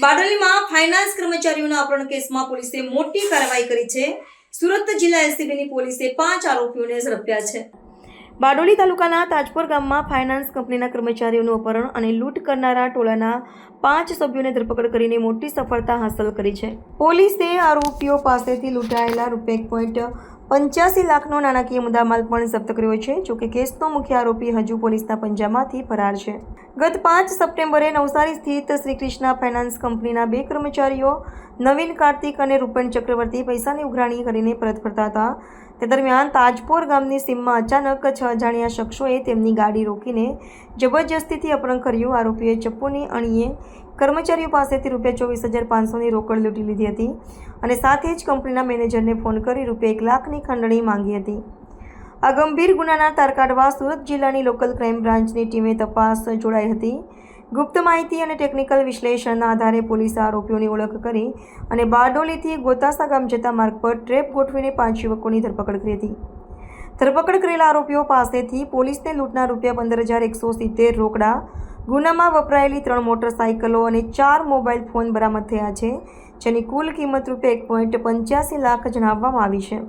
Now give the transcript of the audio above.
બારડોલીમાં finance કર્મચારીઓના અપહરણ કેસમાં પોલીસે મોટી કાર્યવાહી કરી છે. સુરત જિલ્લા એસસીબીની પોલીસે પાંચ આરોપીઓને ઝડપ્યા છે. બારડોલી તાલુકાના તાજપુર ગામમાં ફાઇનાન્સ કંપનીના કર્મચારીઓનું અપહરણ અને લૂંટ કરનારા ટોળાના પાંચ સભ્યોને ધરપકડ કરીને મોટી સફળતા હાંસલ કરી છે. પોલીસે આરોપીઓ પાસેથી લૂંટાયેલા રૂપિયા પોઈન્ટ પંચ્યાસી લાખનો નાણાકીય મુદ્દામાલ પણ જપ્ત કર્યો છે, જોકે કેસનો મુખ્ય આરોપી હજુ પોલીસના પંજામાંથી ફરાર છે. ગત પાંચ સપ્ટેમ્બરે નવસારી સ્થિત શ્રી કૃષ્ણા ફાઇનાન્સ કંપનીના બે કર્મચારીઓ, નવીન કાર્તિક અને રૂપેણ ચક્રવર્તી, પૈસાની ઉઘરાણી કરીને પરત ફરતા હતા. તે દરમિયાન તાજપોર ગામની સીમમાં અચાનક છ અજાણ્યા શખ્સોએ તેમની ગાડી રોકીને જબરજસ્તીથી અપહરણ કર્યું. આરોપીએ ચપ્પુની અણીએ કર્મચારીઓ પાસેથી રૂપિયા ચોવીસ હજાર પાંચસોની રોકડ લૂંટી લીધી હતી અને સાથે જ કંપનીના મેનેજરને ફોન કરી રૂપિયા એક લાખની ખંડણી માંગી હતી. આ ગંભીર ગુનાના તાર કાઢવા સુરત જિલ્લાની લોકલ ક્રાઇમ બ્રાન્ચની ટીમે તપાસ જોડાઈ હતી. ગુપ્ત માહિતી અને ટેકનિકલ વિશ્લેષણના આધારે પોલીસે આરોપીઓની ઓળખ કરી અને બારડોલીથી ગોતાસા ગામ જતા માર્ગ પર ટ્રેપ ગોઠવીને પાંચ યુવકોની ધરપકડ કરી હતી. ધરપકડ કરેલા આરોપીઓ પાસેથી પોલીસને લૂંટના રૂપિયા પંદર હજાર એકસો સિત્તેર રોકડા, ગુનામાં વપરાયેલી ત્રણ મોટરસાઇકલો અને ચાર મોબાઈલ ફોન બરામદ થયા છે, જેની કુલ કિંમત રૂપિયા એક પોઈન્ટ પંચ્યાસી લાખ જણાવવામાં આવી છે.